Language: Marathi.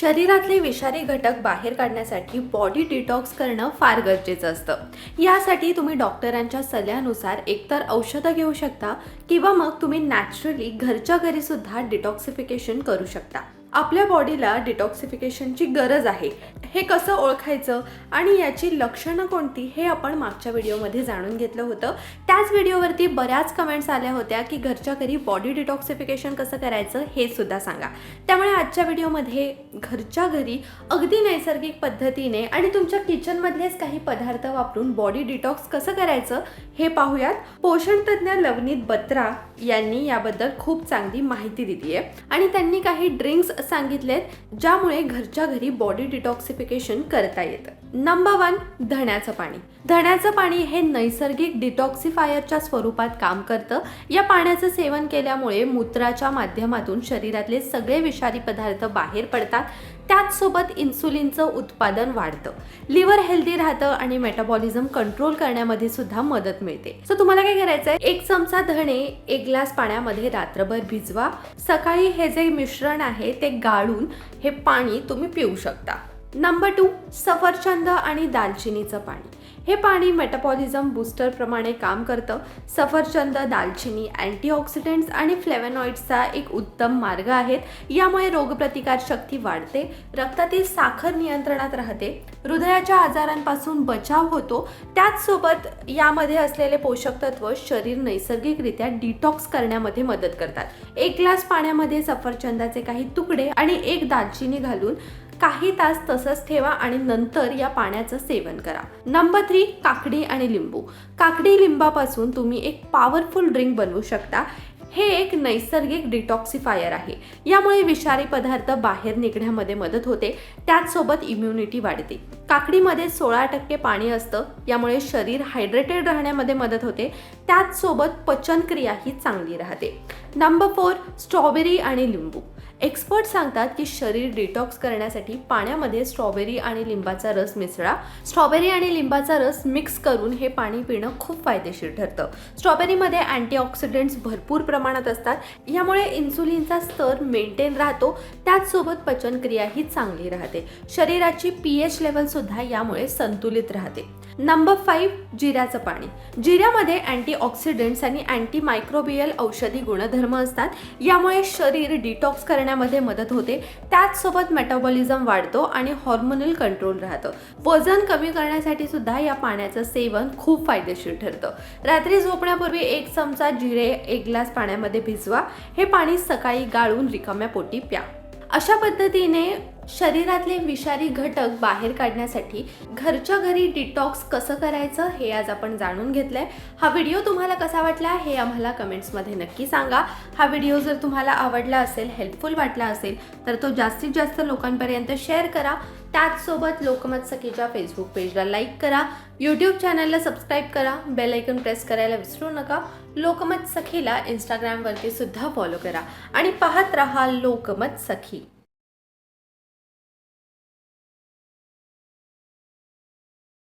शरीरातले विषारी घटक बाहेर काढण्यासाठी बॉडी डिटॉक्स करणं फार गरजेचं असतं. यासाठी तुम्ही डॉक्टरांच्या सल्ल्यानुसार एकतर औषधं घेऊ शकता किंवा मग तुम्ही नॅचरली घरच्या घरी सुद्धा डिटॉक्सिफिकेशन करू शकता. आपल्या बॉडीला डिटॉक्सिफिकेशनची गरज आहे. हे कसं ओळखायचं आणि याची लक्षणं कोणती हे आपण मागच्या व्हिडिओमध्ये जाणून घेतलं होतं. त्याच व्हिडिओवरती बऱ्याच कमेंट्स आल्या होत्या की घरच्या घरी बॉडी डिटॉक्सिफिकेशन कसं करायचं हे सुद्धा सांगा. त्यामुळे आजच्या व्हिडिओमध्ये घरच्या घरी अगदी नैसर्गिक पद्धतीने आणि तुमच्या किचनमधलेच काही पदार्थ वापरून बॉडी डिटॉक्स कसं करायचं हे पाहूयात. पोषण तज्ज्ञ लवनीत बत्रा यांनी याबद्दल खूप चांगली माहिती दिली आहे आणि त्यांनी काही ड्रिंक्स सांगितलेत ज्यामुळे घरच्या घरी बॉडी डिटॉक्सिफिकेशन करता येतं. नंबर वन धण्याचं पाणी. धण्याचं पाणी हे नैसर्गिक डिटॉक्सिफायरच्या स्वरूपात काम करतं. या पाण्याचं सेवन केल्यामुळे मूत्राच्या माध्यमातून शरीरातले सगळे विषारी पदार्थ बाहेर पडतात. त्याचसोबत इन्सुलिनचं उत्पादन वाढतं. लिव्हर हेल्दी राहतं आणि मेटाबॉलिझम कंट्रोल करण्यामध्ये सुद्धा मदत मिळते. सो तुम्हाला काय करायचं आहे एक चमचा धणे एक ग्लास पाण्यामध्ये रात्रभर भिजवा. सकाळी हे जे मिश्रण आहे ते गाळून हे पाणी तुम्ही पिऊ शकता. नंबर टू सफरचंद आणि दालचिनीचं पाणी. हे पाणी मेटाबॉलिझम बूस्टरप्रमाणे काम करतं. सफरचंद दालचिनी अँटीऑक्सिडंट्स आणि फ्लेवनॉइड्सचा एक उत्तम मार्ग आहेत. यामुळे रोगप्रतिकार शक्ती वाढते. रक्तातील साखर नियंत्रणात राहते. हृदयाच्या आजारांपासून बचाव होतो. त्याचसोबत यामध्ये असलेले पोषक तत्व शरीर नैसर्गिकरित्या डिटॉक्स करण्यामध्ये मदत करतात. एक ग्लास पाण्यामध्ये सफरचंदाचे काही तुकडे आणि एक दालचिनी घालून काही तास तसंच ठेवा आणि नंतर या पाण्याचं सेवन करा. नंबर थ्री काकडी आणि लिंबू. काकडी लिंबापासून तुम्ही एक पॉवरफुल ड्रिंक बनवू शकता. हे एक नैसर्गिक डिटॉक्सिफायर आहे. यामुळे विषारी पदार्थ बाहेर निघण्यामध्ये मदत होते. त्याचसोबत इम्युनिटी वाढते. काकडीमध्ये सोळा टक्के पाणी असतं. यामुळे शरीर हायड्रेटेड राहण्यामध्ये मदत होते. त्याचसोबत पचनक्रियाही चांगली राहते. नंबर फोर स्ट्रॉबेरी आणि लिंबू. एक्सपर्ट सांगतात की शरीर डिटॉक्स करण्यासाठी पाण्यामध्ये स्ट्रॉबेरी आणि लिंबाचा रस मिसळा. स्ट्रॉबेरी आणि लिंबाचा रस मिक्स करून हे पाणी पिणं खूप फायदेशीर ठरतं. स्ट्रॉबेरीमध्ये अँटीऑक्सिडंट्स भरपूर प्रमाणात असतात. यामुळे इन्सुलिनचा स्तर मेंटेन राहतो. त्याचसोबत पचनक्रियाही चांगली राहते. शरीराची पी एच लेवलसुद्धा यामुळे संतुलित राहते. नंबर फाईव्ह जिऱ्याचं पाणी. जिऱ्यामध्ये अँटीऑक्सिडंट्स आणि अँटी मायक्रोबियल औषधी गुणधर्म असतात. यामुळे शरीर डिटॉक्स करण्यामध्ये मदत होते. त्याचसोबत मेटाबॉलिझम वाढतो आणि हॉर्मोनल कंट्रोल राहतं. वजन कमी करण्यासाठी सुद्धा या पाण्याचं सेवन खूप फायदेशीर ठरतं. रात्री झोपण्यापूर्वी एक चमचा जिरे एक ग्लास पाण्यामध्ये भिजवा. हे पाणी सकाळी गाळून रिकाम्या पोटी प्या. अशा पद्धतीने शरीरातले विषारी घटक बाहेर काढण्यासाठी घरच्या घरी डिटॉक्स कसं करायचं हे आज आपण जाणून घेतलंय. हा व्हिडिओ तुम्हाला कसा वाटला हे आम्हाला कमेंट्समध्ये नक्की सांगा. हा व्हिडिओ जर तुम्हाला आवडला असेल हेल्पफुल वाटला असेल तर तो जास्तीत जास्त लोकांपर्यंत शेअर करा. त्याचसोबत लोकमत सखीच्या फेसबुक पेजला लाईक करा. यूट्यूब चॅनलला सबस्क्राईब करा. बेल ऐकून प्रेस करायला विसरू नका. लोकमत सखीला इंस्टाग्रामवरती सुद्धा फॉलो करा. आणि पाहत रहा लोकमत सखी.